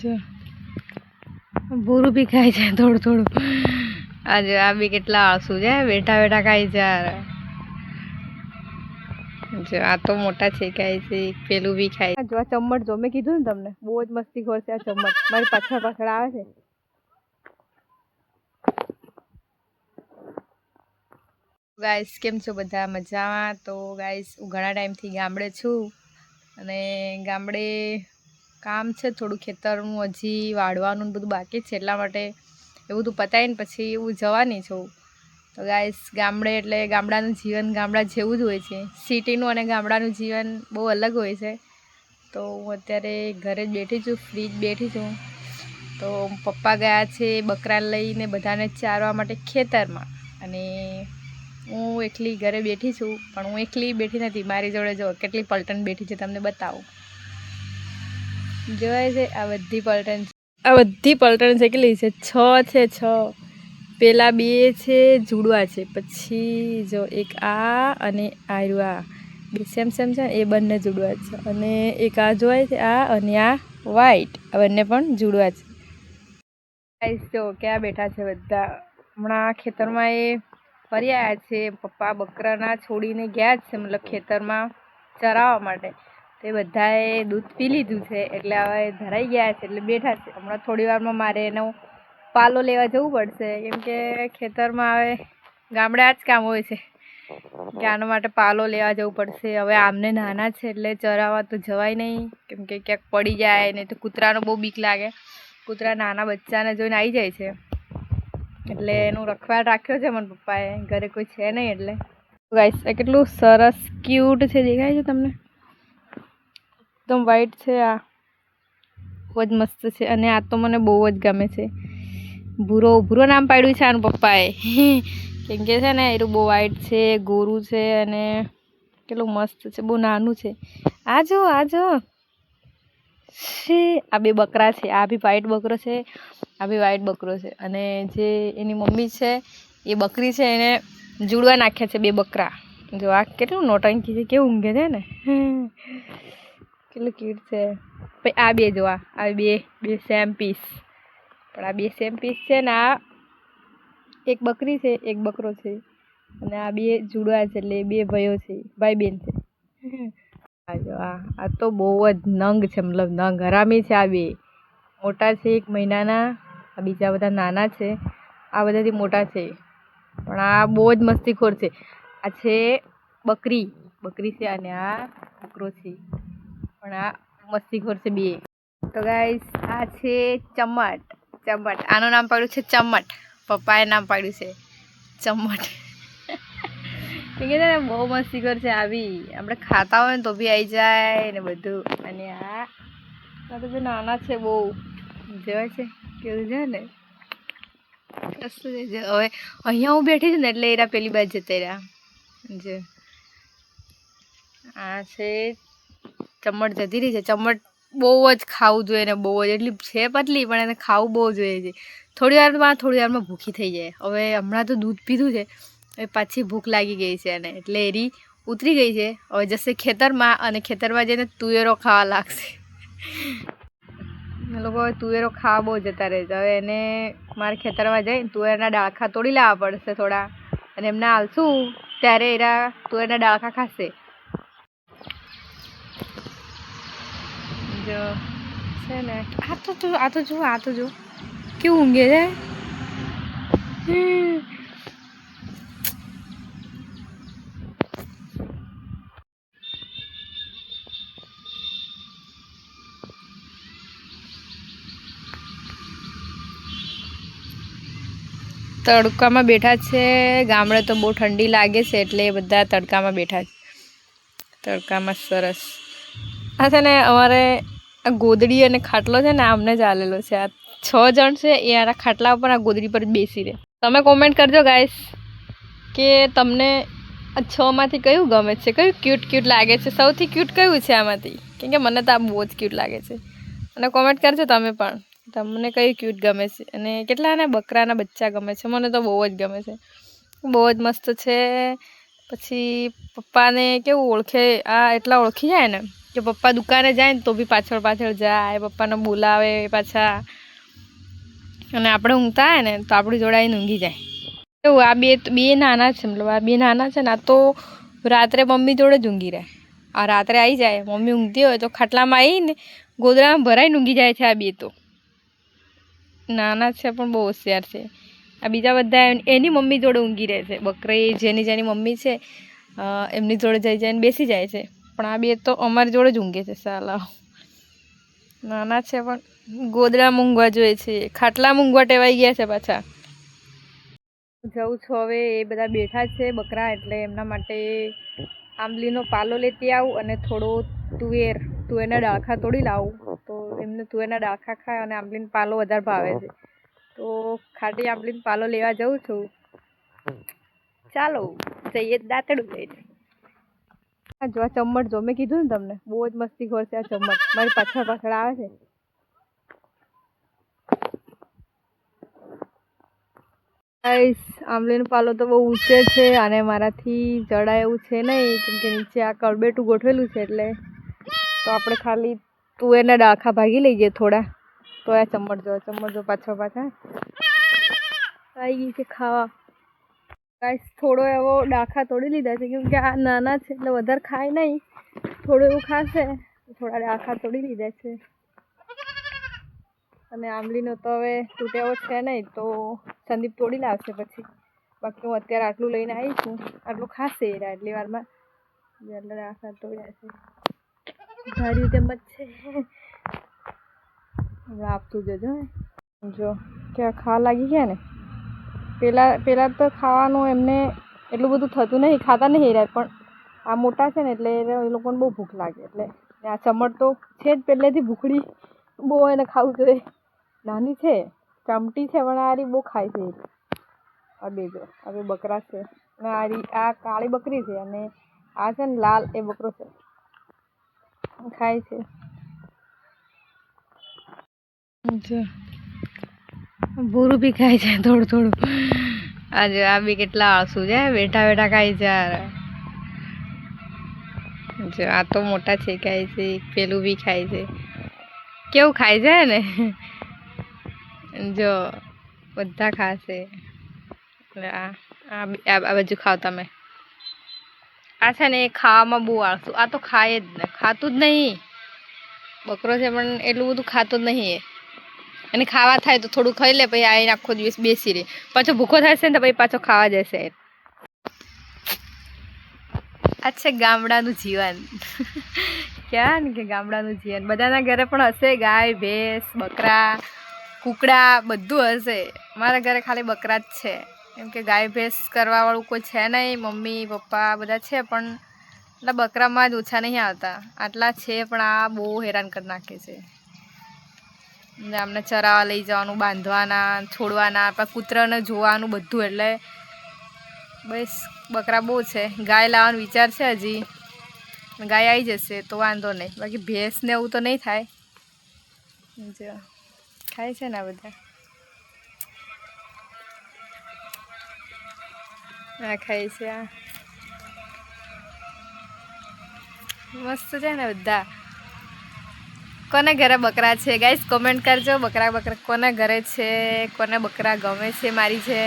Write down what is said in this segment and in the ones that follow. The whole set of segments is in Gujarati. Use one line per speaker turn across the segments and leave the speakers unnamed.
જો ભૂરું બી ખાય છે થોડું થોડું. આજે આ બી કેટલા આળસુ છે બેઠા બેઠા ખાય છે જો આ તો મોટા છે ખાય છે પેલું બી ખાય જો આ ચમ્મચ જો મેં કીધું ને તમને બહુ જ મસ્તી ખોર છે આ ચમ્મચ. મારી પાછળ પાછળ આવે છે. ગાઈસ કેમ છો બધા? મજામાં? તો ગાઈસ હું ઘણા ટાઈમથી ગામડે છું. અને ગામડે કામ છે, થોડું ખેતરનું, હજી વાળવાનું બધું બાકી છે, એટલા માટે એ બધું પતાવીને પછી હું જવાની છું. તો ગાઈસ ગામડે એટલે ગામડાનું જીવન ગામડા જેવું જ હોય છે. સિટીનું અને ગામડાનું જીવન બહુ અલગ હોય છે. તો હું અત્યારે ઘરે જ બેઠી છું ફ્રી જ બેઠી છું. તો પપ્પા ગયા છે બકરા લઈને બધાને ચારવા માટે ખેતરમાં. અને હું એકલી ઘરે બેઠી છું, પણ હું એકલી બેઠી નથી. મારી જોડે જો કેટલી પલટન બેઠી છે, તમને બતાવું. જોવાય છે, આ બધી પલટન આ બધી પલટન છે કેટલી છે? છ છે, છ. પેલા બે છે, જુડવા છે. પછી જો એક આ અને આયુ આ. બે સેમ સેમ છે એ બંને જુડવા છે. અને એક આ જોવાય છે, આ અને આ વ્હાઈટ આ બંને પણ જુડવા છે. ગાઈસ જો ક્યાં બેઠા છે બધા? હમણાં ખેતરમાં એ ફરી આવ્યા છે. પપ્પા બકરાના છોડીને ગયા છે, મતલબ ખેતરમાં ચરાવવા માટે. તે બધાએ દૂધ પી લીધું છે, એટલે હવે ધરાઈ ગયા છે, એટલે બેઠા છે. હમણાં થોડી વારમાં મારે એનો પાલો લેવા જવું પડશે, કેમ કે ખેતરમાં હવે ગામડે જ કામ હોય છે. કે આના માટે પાલો લેવા જવું પડશે. હવે આમને નાના છે, એટલે ચરાવવા તો જવાય નહીં. કેમ કે ક્યાંક પડી જાય, નહીં તો કૂતરાનો બહુ બીક લાગે. કૂતરા નાના બચ્ચાને જોઈને આવી જાય છે. એટલે એનું રખવાડ રાખ્યો છે મને પપ્પાએ. ઘરે કોઈ છે નહીં, એટલે. ગાઈસ કેટલું સરસ ક્યુટ છે, દેખાય છે તમને? એકદમ વ્હાઈટ છે, આ બહુ જ મસ્ત છે અને આ તો મને બહુ જ ગમે છે. ભૂરો ભૂરો નામ પાડ્યું છે આનું પપ્પાએ. કેમ કે છે ને એનું બહુ વ્હાઈટ છે, ગોરું છે અને કેટલું મસ્ત છે, બહુ નાનું છે. આ જો આ જો. આ બે બકરા છે, આ બી વ્હાઈટ બકરો છે, આ બી વ્હાઈટ બકરો છે. અને જે એની મમ્મી છે, એ બકરી છે, એને જુડવા નાખ્યા છે બે બકરા. જો આ કેટલું નોટંકી છે, કેવું ઊંઘે છે ને. કેટલું ક્યુટ છે. પછી આ બે જો, આ બે બે સેમ પીસ પણ આ બે સેમ પીસ છે ને, આ એક બકરી છે, એક બકરો છે. અને આ બે જુડવા છે, એટલે બે ભાઈઓ છે, ભાઈ બેન છે. આ જો, આ આ તો બહુ જ નંગ છે, મતલબ નંગ. હરામી છે આ બે. મોટા છે એક મહિનાના, આ બીજા બધા નાના છે. આ બધાથી મોટા છે. પણ આ બહુ જ મસ્તીખોર છે. આ છે બકરી. બકરી છે અને આ બકરો છે. પણ આ મસ્તીખોર છે બે. તો ગાઈસ આ છે ચમટ. ચમટ. આનું નામ પાડ્યું છે ચમટ. પપ્પાએ નામ પાડ્યું છે ચમટ. કે ને, બહુ મસ્તીખોર છે આવી. આપણે ખાતા હોય ને તો બી આવી જાય ને બધું. અને આ આ તો નાના છે બહુ. જોવાય છે? કેવું છે ને? હવે અહીંયા હું બેઠી છું ને એટલે એરા પેલી બાજુ જતા રહ્યા. જો. આ છે ચમટ જતી રહી છે. ચમટ બહુ જ ખાવું જોઈએ ને બહુ જ. એટલી છે પતલી, પણ એને ખાવું બહુ જોઈએ છે. થોડી વારમાં થોડી વારમાં ભૂખી થઈ જાય. હવે હમણાં તો દૂધ પીધું છે. હવે પાછી ભૂખ લાગી ગઈ છે એને. એટલે એરી ઉતરી ગઈ છે. હવે જશે ખેતરમાં અને ખેતરમાં જઈને તુવેરો ખાવા લાગશે. એ લોકો હવે તુવેરો ખાવા બહુ જતા રહે છે. હવે એને મારે ખેતરમાં જઈને તુવેરના ડાળખા તોડી લાવવા પડશે થોડા. અને એમને આલશું ત્યારે એરા તુવેરના ડાળખા ખાશે. જો છે ને. આ તો જો, આ તો જો, આ તો જો. કેવું ઊંઘે છે? તડકામાં બેઠા છે. ગામડે તો બહુ ઠંડી લાગે છે એટલે એ બધા તડકામાં બેઠા છે. તડકામાં સરસ. આ છે ને, અમારે ગોદડી અને ખાટલો છે ને આમને જ આલેલો છે. આ છ જણ છે, એ આના ખાટલા ઉપર, આ ગોદડી પર બેસી રહે. તમે કોમેન્ટ કરજો ગાઈસ કે તમને આ છમાંથી કયું ગમે છે? કયું ક્યુટ ક્યુટ લાગે છે? સૌથી ક્યુટ કયું છે આમાંથી? કેમ કે મને તો આ બહુ જ ક્યુટ લાગે છે. અને કોમેન્ટ કરજો તમે પણ તમને કયું ક્યુટ ગમે છે? અને કેટલાના બકરાના બચ્ચા ગમે છે? મને તો બહુ જ ગમે છે. બહુ જ મસ્ત છે. પછી પપ્પાને કેવું ઓળખે, આ એટલા ઓળખી જાય ને કે પપ્પા દુકાને જાય ને તો બી પાછળ પાછળ જાય, પપ્પાને બોલાવે પાછા. અને આપણે ઊંઘતા હોય ને તો આપણી જોડે ઊંઘી જાય. એવું, આ બે બે નાના છે, મતલબ આ બે નાના છે ને, આ તો રાત્રે મમ્મી જોડે જ ઊંઘી રહે. આ રાત્રે આવી જાય, મમ્મી ઊંઘતી હોય તો ખાટલામાં આવીને ગોદડામાં ભરાઈને ઊંઘી જાય છે આ બે તો. નાના છે પણ બહુ હોશિયાર છે. આ બીજા બધા એની મમ્મી જોડે ઊંઘી રહે છે. બકરી જેની જેની મમ્મી છે એમની જોડે જઈ જઈને બેસી જાય છે. પણ આ બે તો અમારી જોડે જ ઊંઘે છે સાલા નાના છે પણ ગોદડા મૂંઘવા જોઈએ છે. ખાટલા મૂંઘવા ટેવાઈ ગયા છે પાછા. જઉં છું હવે, એ બધા બેઠા છે બકરા, એટલે એમના માટે આંબલીનો પાલો લેતી આવું અને થોડો તુવેર, તુવેરના ડાળખા તોડી લાવું. તો એમને તુવેરના ડાળખા ખાય અને આંબલીનો પાલો વધારે ભાવે છે. તો ખાટી આંબલીનો પાલો લેવા જઉં છું. ચાલો, જઈએ દાંતડું લઈને. જો આ ચમ્મચ જો, મેં કીધું ને તમને, બહુ જ મસ્તી ખોર છે આ ચમ્મચ. મારી પાછળ પાછળ આવે છે. ગાઈસ આંબલીનો પાલો તો બહુ ઊંચે છે અને મારાથી જડાય એવું છે નહીં, કેમ કે નીચે આ કળબેટું ગોઠવેલું છે એટલે. તો આપણે ખાલી તુવેરના ડાખા ભાગી લઈએ થોડા. તો આ ચમ્મચ જો ચમ્મચ જો પાછળ પાછા આવી ગઈ છે ખાવા. ગાઈસ થોડો એવો ડાખા તોડી લીધા છે કેમકે આ નાના છે, એટલે વધારે ખાય નહીં. થોડું એવું ખાશે, થોડા ડાખા તોડી લીધા છે. અને આંબલીનો તો હવે તૂટેવો છે નહીં, તો સંદીપ તોડી લાવશે પછી. બાકી હું અત્યારે આટલું લઈને આવી છું. આટલું ખાશે એ આટલી વારમાં. એટલે ડાખા તોડ્યા છે. ધાર્યું તેમ જ છે. હમણાં આપતું જજો ને. જો, ક્યાં ખા લાગી ગયા ને? પેલા પહેલાં તો ખાવાનું એમને એટલું બધું થતું નહીં, ખાતા નહીં રહ્યા, પણ આ મોટા છે ને એટલે એ લોકોને બહુ ભૂખ લાગે, એટલે આ ચમટ તો છે જ પહેલેથી ભૂખડી, બહુ એને ખાવું જોઈએ. નાની છે, ચમટી છે, પણ આરી બહુ ખાય છે આ બે જો, આ બે બકરા છે અને આ આ કાળી બકરી છે, અને આ છે ને લાલ એ બકરો છે. ખાય છે. ભૂરું બી ખાય છે થોડું થોડું. આજે આ બી કેટલા આળસુ છે બેઠા બેઠા ખાય છે જો આ તો મોટા છે, ખાય છે પેલું બી ખાય છે. કેવું ખાય છે ને? જો, બધા ખાશે. આ આ બાજુ ખાઓ તમે. આ છે ને એ ખાવામાં બહુ આળસુ. આ તો ખાય જ ને, ખાતું જ નહીં. બકરો છે પણ એટલું બધું ખાતો જ નહીં એ. અને ખાવા થાય તો થોડું ખાઈ લે, પછી આવીને આખો દિવસ બેસી રહે. પાછો ભૂખો થશે ને તો પછી પાછો ખાવા જશે. આ છે ગામડાનું જીવન. ક્યાં ને કે ગામડાનું જીવન? બધાના ઘરે પણ હશે ગાય, ભેંસ, બકરા, કુકડા, બધું હશે. મારા ઘરે ખાલી બકરા જ છે. કેમ કે ગાય, ભેંસ કરવાવાળું કોઈ છે નહીં, મમ્મી, પપ્પા બધા છે, પણ એટલા બકરામાં જ ઓછા નહીં આવતા. આટલા છે પણ આ બહુ હેરાન કરી નાખે છે. ને આમને ચરાવવા લઈ જવાનું, બાંધવાના, છોડવાના પણ કૂતરાને જોવાનું બધું. એટલે બસ બકરા બહુ છે. ગાય લાવવાનો વિચાર છે હજી. ગાય આવી જશે તો વાંધો નહીં. બાકી ભેંસ ને એવું તો નહીં થાય. જો, ખાય છે ને બધા. હા ખાય છે મસ્ત છે ને બધા. કોને ઘરે બકરા છે? ગાઈસ કોમેન્ટ કરજો. બકરા બકરા કોને ઘરે છે? કોને બકરા ગમે છે મારી છે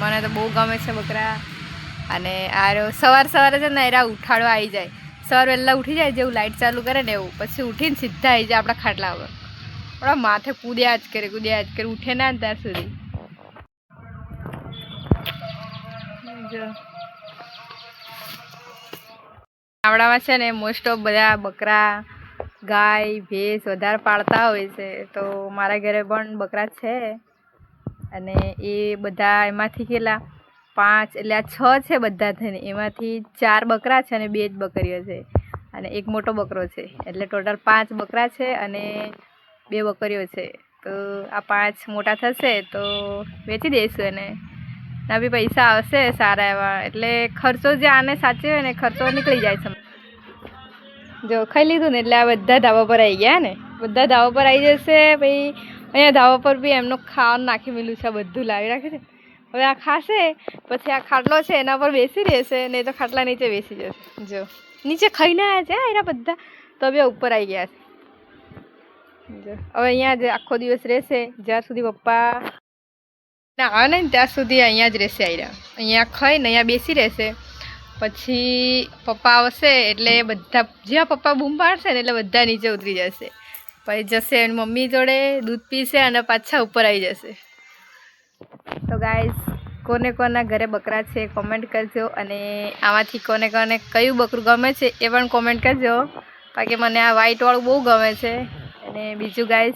મને તો બહુ ગમે છે બકરા. અને આ સવાર સવારે છે ને એરા ઉઠાડવા આવી જાય. સવાર વહેલા ઉઠી જાય જેવું લાઇટ ચાલુ કરે ને એવું. પછી ઉઠીને સીધા આવી જાય આપણા ખાટલા પર આપણા માથે કૂદ્યા જ કરે, કૂદ્યા જ કરે. ઉઠે ના ને ત્યાં સુધી. ગામડામાં છે ને મોસ્ટ ઓફ બધા બકરા ગાય, ભેંસ વધારે પાળતા હોય છે, તો મારા ઘરે પણ બકરા છે. અને એ બધા એમાંથી કેટલા? પાંચ, એટલે આ છ છે બધા થઈને એમાંથી ચાર બકરા છે અને બે જ બકરીઓ છે. અને એક મોટો બકરો છે. એટલે ટોટલ પાંચ બકરા છે અને બે બકરીઓ છે. તો આ પાંચ મોટા થશે તો વેચી દઈશું એને. ના બી પૈસા આવશે સારા એવા. એટલે ખર્ચો જે આને સાચવે ને ખર્ચો નીકળી જાય છે જો ખાઈ લીધું ને એટલે આ બધા ધાબા પર આવી ગયા ને. બધા ધાબા પર આવી જશે, પછી અહીંયા ધાબા પર બી એમનું ખાવાનું નાખી મેલું છે બધું લાવી રાખે છે. હવે આ ખાશે, પછી આ ખાટલો છે એના પર બેસી રહેશે, નહીં તો ખાટલા નીચે બેસી જશે. જો, નીચે ખાઈને આવ્યા છે એના બધા. તો બે ઉપર આવી ગયા છે. જો, હવે અહીંયા જ આખો દિવસ રહેશે જ્યાં સુધી પપ્પા ના આવે ને ત્યાં સુધી અહીંયા જ રહેશે આયરા. અહીંયા ખાઈને અહીંયા બેસી રહેશે. પછી પપ્પા આવશે એટલે બધા જ્યાં પપ્પા બૂમ પાડશે ને એટલે બધા નીચે ઉતરી જશે. પછી જશે એની મમ્મી જોડે, દૂધ પીશે અને પાછા ઉપર આવી જશે. તો ગાઈઝ કોને કોના ઘરે બકરા છે કોમેન્ટ કરજો અને આમાંથી કોને કોને કયું બકરું ગમે છે એ પણ કોમેન્ટ કરજો. બાકી મને આ વ્હાઈટવાળું બહુ ગમે છે. અને બીજું ગાઈઝ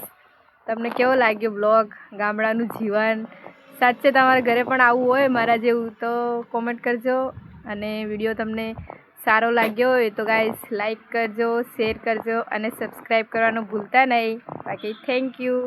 તમને કેવો લાગ્યો બ્લોગ ગામડાનું જીવન? સાચે તમારા ઘરે પણ આવું હોય મારા જેવું તો કોમેન્ટ કરજો. અને વીડિયો તમને સારો લાગ્યો હોય તો ગાઈઝ લાઈક કરજો શેર કરજો અને સબસ્ક્રાઈબ કરવાનું ભૂલતા નહીં. બાકી થેન્ક યુ